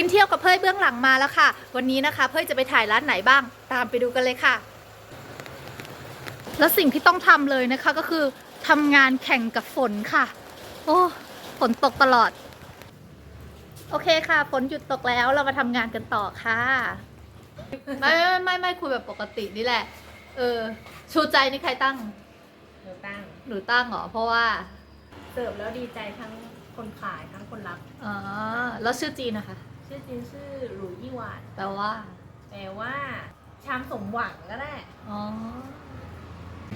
กินเที่ยวกับเพื่อยเบื้องหลังมาแล้วค่ะ วันนี้นะคะ เพื่อยจะไปถ่ายร้านไหนบ้าง ตามไปดูกันเลยค่ะ แล้วสิ่งที่ต้องทำเลยนะคะก็คือทำงานแข่งกับฝนค่ะ โอ้ฝนตกตลอด โอเคค่ะฝนหยุดตกแล้วเรามาทำงานกันต่อค่ะ ไม่ไม่ไม่ไม่คุยแบบปกตินี่แหละ เออ ชูใจนี่ใครตั้งหนูตั้งหนูตั้งเหรอเพราะว่าเสิร์ฟแล้วดีใจทั้งคนขายทั้งคนรับอ๋อแล้วชื่อจีนนะคะ ชื่อจริงชื่อหลุยยี่หวานแปลว่า แปลว่า ชามสมหวังก็ได้อ๋อ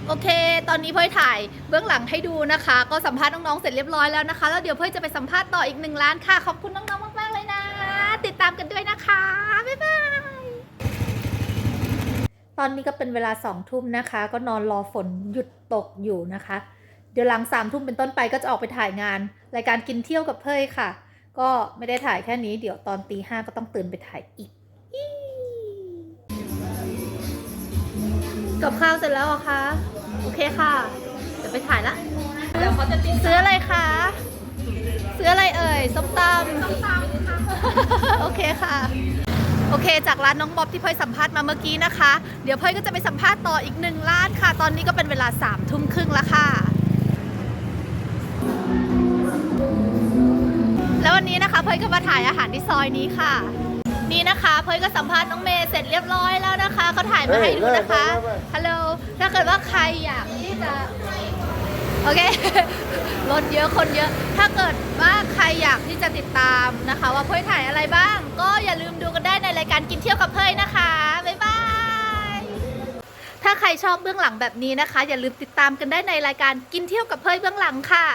โอเค ตอนนี้เพ่ยถ่ายเบื้องหลังให้ดูนะคะ ก็สัมภาษณ์น้องๆ เสร็จเรียบร้อยแล้วนะคะ แล้วเดี๋ยวเพ่ยจะไปสัมภาษณ์ต่ออีกหนึ่งล้านค่ะ ขอบคุณน้องๆ มากๆ เลยนะ ติดตามกันด้วยนะคะ บ๊ายบาย ตอนนี้ก็เป็นเวลาสองทุ่มนะคะ ก็นอนรอฝนหยุดตกอยู่นะคะ เดี๋ยวหลังสามทุ่มเป็นต้นไปก็จะออกไปถ่ายงาน รายการกินเที่ยวกับเพ่ยค่ะ ก็ไม่ได้ถ่ายแค่นี้เดี๋ยวตอนตีห้าก็ต้องตื่นไปถ่ายอีกกับข้าวเสร็จแล้วเหรอคะ โอเคค่ะ เดี๋ยวไปถ่ายละเดี๋ยวเขาจะติดซื้ออะไรคะซื้ออะไรเอ่ยส้มตำโอเคค่ะ โอเค จากร้านน้องบ๊อบที่เพ่ยสัมภาษณ์มาเมื่อกี้นะคะ เดี๋ยวเพ่ยก็จะไปสัมภาษณ์ต่ออีกหนึ่งร้านค่ะ ตอนนี้ก็เป็นเวลาสามทุ่มครึ่งแล้วค่ะ นนี้นะคะ เพ่ยก็มาถ่ายอาหารที่ซอยนี้ค่ะ นี่นะคะเพ่ยก็สัมภาษณ์น้องเมย์เสร็จเรียบร้อยแล้วนะคะเขาถ่ายมาให้ดูนะคะฮัลโหลถ้าเกิดว่าใครอยากที่จะโอเครถเยอะคนเยอะ ถ้าเกิดว่าใครอยากที่จะติดตามนะคะ ว่าเพ่ยถ่ายอะไรบ้าง ก็อย่าลืมดูกันได้ในรายการกินเที่ยวกับเพ่ยนะคะบ๊ายบายถ้าใครชอบเบื้องหลังแบบนี้นะคะ อย่าลืมติดตามกันได้ในรายการกินเที่ยวกับเพ่ยเบื้องหลังค่ะ